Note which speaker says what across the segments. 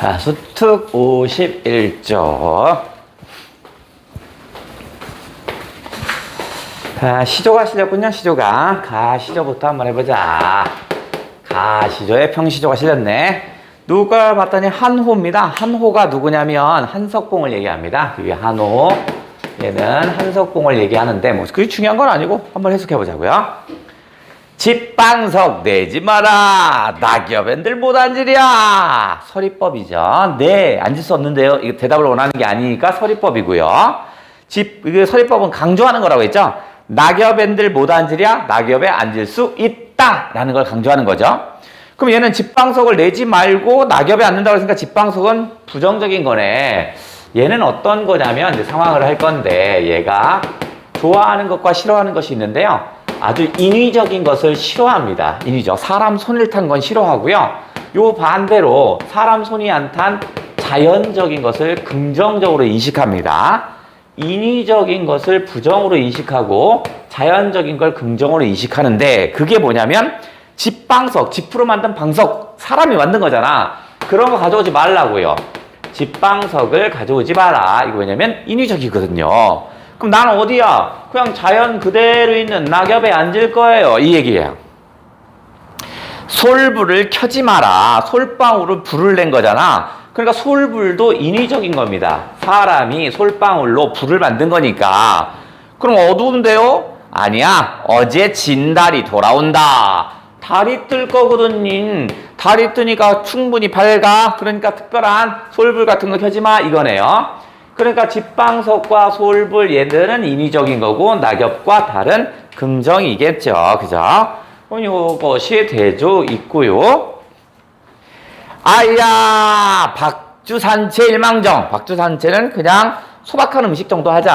Speaker 1: 자, 수특 51조. 자, 시조가 실렸군요, 시조가. 가시조부터 한번 해보자. 가시조에 평시조가 실렸네. 누가 봤더니 한호입니다. 한호가 누구냐면 한석봉을 얘기합니다. 그게 한호. 얘는 한석봉을 얘기하는데, 뭐, 그게 중요한 건 아니고, 한번 해석해 보자고요. 집방석 내지 마라. 낙엽엔들 못 앉으랴. 서리법이죠. 네, 앉을 수 없는데요. 이거 대답을 원하는 게 아니니까 서리법이고요. 집, 이거 서리법은 강조하는 거라고 했죠. 낙엽엔들 못 앉으랴. 낙엽에 앉을 수 있다. 라는 걸 강조하는 거죠. 그럼 얘는 집방석을 내지 말고 낙엽에 앉는다고 했으니까 집방석은 부정적인 거네. 얘는 어떤 거냐면 이제 상황을 할 건데 얘가 좋아하는 것과 싫어하는 것이 있는데요. 아주 인위적인 것을 싫어합니다. 인위적. 사람 손을 탄 건 싫어하고요. 요 반대로 사람 손이 안 탄 자연적인 것을 긍정적으로 인식합니다. 인위적인 것을 부정으로 인식하고 자연적인 걸 긍정으로 인식하는데 그게 뭐냐면 집방석, 집으로 만든 방석, 사람이 만든 거잖아. 그런 거 가져오지 말라고요. 집방석을 가져오지 마라. 이거 왜냐면 인위적이거든요. 그럼 나는 어디야? 그냥 자연 그대로 있는 낙엽에 앉을 거예요. 이 얘기예요. 솔불을 켜지 마라. 솔방울을 불을 낸 거잖아. 그러니까 솔불도 인위적인 겁니다. 사람이 솔방울로 불을 만든 거니까. 그럼 어두운데요? 아니야. 어제 진 달이 돌아온다. 달이 뜰 거거든. 달이 뜨니까 충분히 밝아. 그러니까 특별한 솔불 같은 거 켜지 마. 이거네요. 그러니까 집방석과 솔불 얘들은 인위적인 거고 낙엽과 달은 긍정이겠죠. 그죠? 그럼 이것이 대조 있고요. 아야 박주산채 일망정. 박주산채는 그냥 소박한 음식 정도 하자.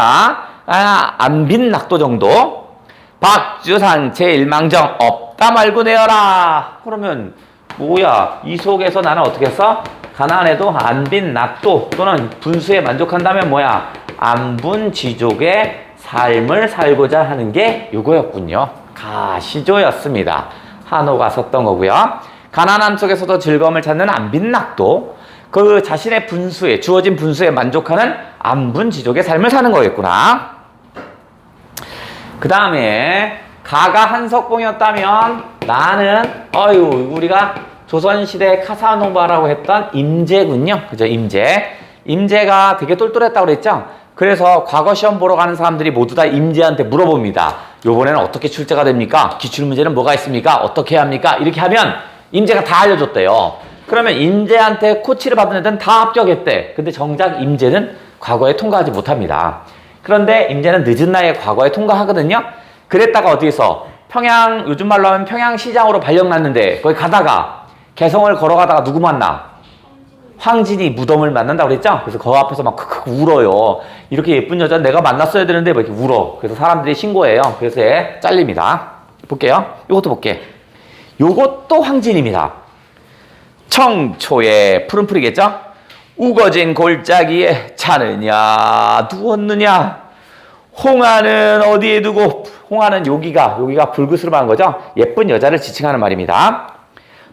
Speaker 1: 아, 안빈 낙도 정도. 박주산채 일망정 없다 말고 내어라. 그러면 뭐야? 이 속에서 나는 어떻게 했어? 가난해도 안빈 낙도 또는 분수에 만족한다면 뭐야? 안분지족의 삶을 살고자 하는 게 이거였군요. 가시조였습니다. 한호가 썼던 거고요. 가난함 속에서도 즐거움을 찾는 안빈 낙도 그 자신의 분수에 주어진 분수에 만족하는 안분지족의 삶을 사는 거겠구나. 그 다음에 가가 한석봉이었다면 나는 어유 우리가 조선시대 카사노바라고 했던 임제군요. 그죠? 임제. 임제가 되게 똘똘했다고 그랬죠? 그래서 과거 시험 보러 가는 사람들이 모두 다 임제한테 물어봅니다. 요번에는 어떻게 출제가 됩니까? 기출문제는 뭐가 있습니까? 어떻게 해야 합니까? 이렇게 하면 임제가 다 알려줬대요. 그러면 임제한테 코치를 받은 애들은 다 합격했대. 근데 정작 임제는 과거에 통과하지 못합니다. 그런데 임제는 늦은 나이에 과거에 통과하거든요. 그랬다가 어디서 평양 요즘 말로 하면 평양 시장으로 발령났는데 거기 가다가 개성을 걸어가다가 누구 만나? 황진이 무덤을 만난다고 그랬죠? 그래서 그 앞에서 막 크크 울어요. 이렇게 예쁜 여자 내가 만났어야 되는데 뭐 이렇게 울어. 그래서 사람들이 신고해요. 그래서 얘 잘립니다. 볼게요. 이것도 볼게. 요것도 황진입니다. 청초에 푸른풀이겠죠? 우거진 골짜기에 자느냐 누웠느냐 홍아는 어디에 두고 홍아는 여기가 여기가 불그스름한 거죠? 예쁜 여자를 지칭하는 말입니다.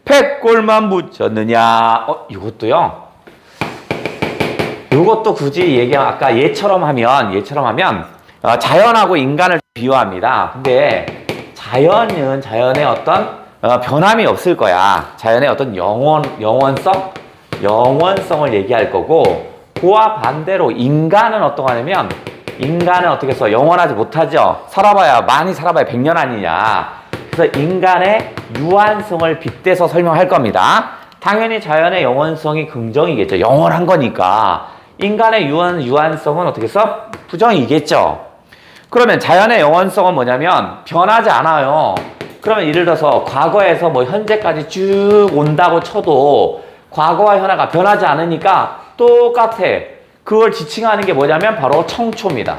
Speaker 1: 백골만 묻혔느냐 어 이것도요. 이것도 굳이 얘기하면 아까 얘처럼 하면 얘처럼 하면 어, 자연하고 인간을 비유합니다. 근데 자연은 자연의 어떤 어, 변함이 없을 거야. 자연의 어떤 영원 영원성 영원성을 얘기할 거고 그와 반대로 인간은 어떤 거냐면 인간은 어떻게 해서 영원하지 못하죠. 살아봐야 많이 살아봐야 100년 아니냐. 그래서 인간의 유한성을 빗대서 설명할 겁니다. 당연히 자연의 영원성이 긍정이겠죠. 영원한 거니까. 인간의 유한, 유한성은 어떻게 해서 부정이겠죠. 그러면 자연의 영원성은 뭐냐면 변하지 않아요. 그러면 예를 들어서 과거에서 뭐 현재까지 쭉 온다고 쳐도 과거와 현아가 변하지 않으니까 똑같아. 그걸 지칭하는 게 뭐냐면 바로 청초입니다.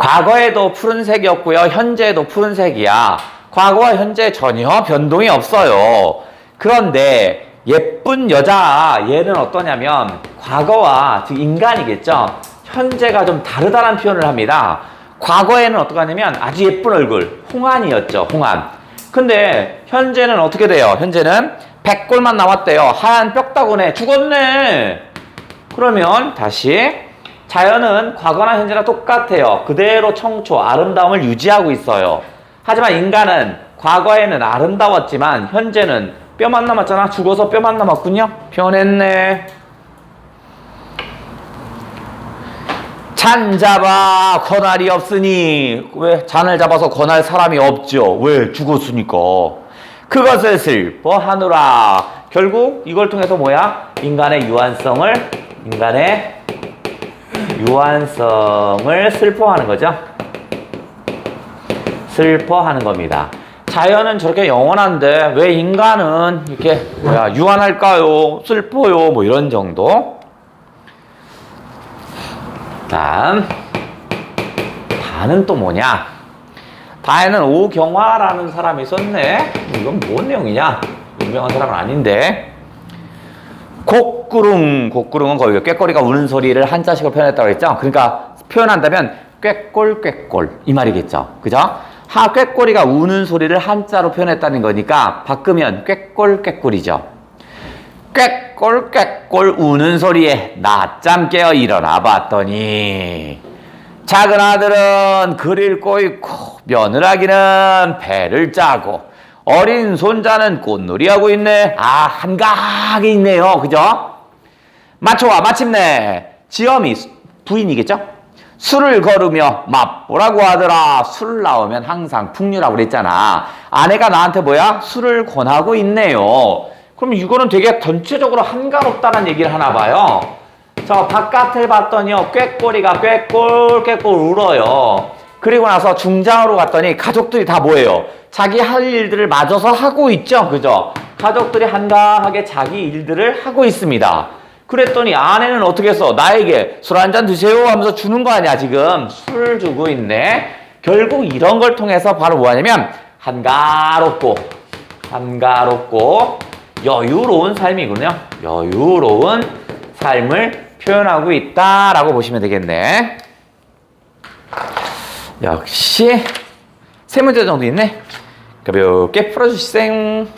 Speaker 1: 과거에도 푸른색이었고요. 현재에도 푸른색이야. 과거와 현재 전혀 변동이 없어요. 그런데 예쁜 여자 얘는 어떠냐면 과거와 즉 인간이겠죠. 현재가 좀 다르다는 표현을 합니다. 과거에는 어떡하냐면 아주 예쁜 얼굴 홍안이었죠. 홍안. 근데 현재는 어떻게 돼요? 현재는 100골만 남았대요. 하얀 뼈다구네. 죽었네. 그러면 다시 자연은 과거나 현재나 똑같아요. 그대로 청초, 아름다움을 유지하고 있어요. 하지만 인간은 과거에는 아름다웠지만 현재는 뼈만 남았잖아. 죽어서 뼈만 남았군요. 변했네. 잔 잡아 권할이 없으니 왜 잔을 잡아서 권할 사람이 없죠 왜 죽었으니까 그것을 슬퍼하노라 결국 이걸 통해서 뭐야 인간의 유한성을 인간의 유한성을 슬퍼하는 거죠 슬퍼하는 겁니다 자연은 저렇게 영원한데 왜 인간은 이렇게 뭐야 유한할까요 슬퍼요 뭐 이런 정도 다음 다는 또 뭐냐? 다에는 오경화라는 사람이 썼네. 이건 뭔 내용이냐? 유명한 사람은 아닌데. 곡구릉, 곡구릉은 거기 꾀꼬리가 우는 소리를 한자식으로 표현했다고 했죠. 그러니까 표현한다면 꾀꼴 꾀꼴 이 말이겠죠. 그죠? 하 꾀꼬리가 우는 소리를 한자로 표현했다는 거니까 바꾸면 꾀꼴 꾀꼴이죠. 꾀꼴 꾀꼴 우는 소리에 낮잠 깨어 일어나 봤더니 작은 아들은 글을 꼬이고 며느라기는 배를 짜고 어린 손자는 꽃놀이하고 있네 아 한가하게 있네요 그죠? 마초와 마침내 지엄이 수- 부인이겠죠? 술을 거르며 맛보라고 하더라 술 나오면 항상 풍류라고 그랬잖아 아내가 나한테 뭐야? 술을 권하고 있네요 그럼 이거는 되게 전체적으로 한가롭다는 얘기를 하나 봐요. 저 바깥을 봤더니요, 꾀꼬리가 꾀꼴 꾀꼴 울어요. 그리고 나서 중장으로 갔더니 가족들이 다 뭐예요? 자기 할 일들을 마저서 하고 있죠, 그죠? 가족들이 한가하게 자기 일들을 하고 있습니다. 그랬더니 아내는 어떻게 했어? 나에게 술 한 잔 드세요 하면서 주는 거 아니야, 지금. 술 주고 있네. 결국 이런 걸 통해서 바로 뭐 하냐면, 한가롭고, 한가롭고, 여유로운 삶이군요. 여유로운 삶을 표현하고 있다라고 보시면 되겠네. 역시 세 문제 정도 있네. 가볍게 풀어주시생.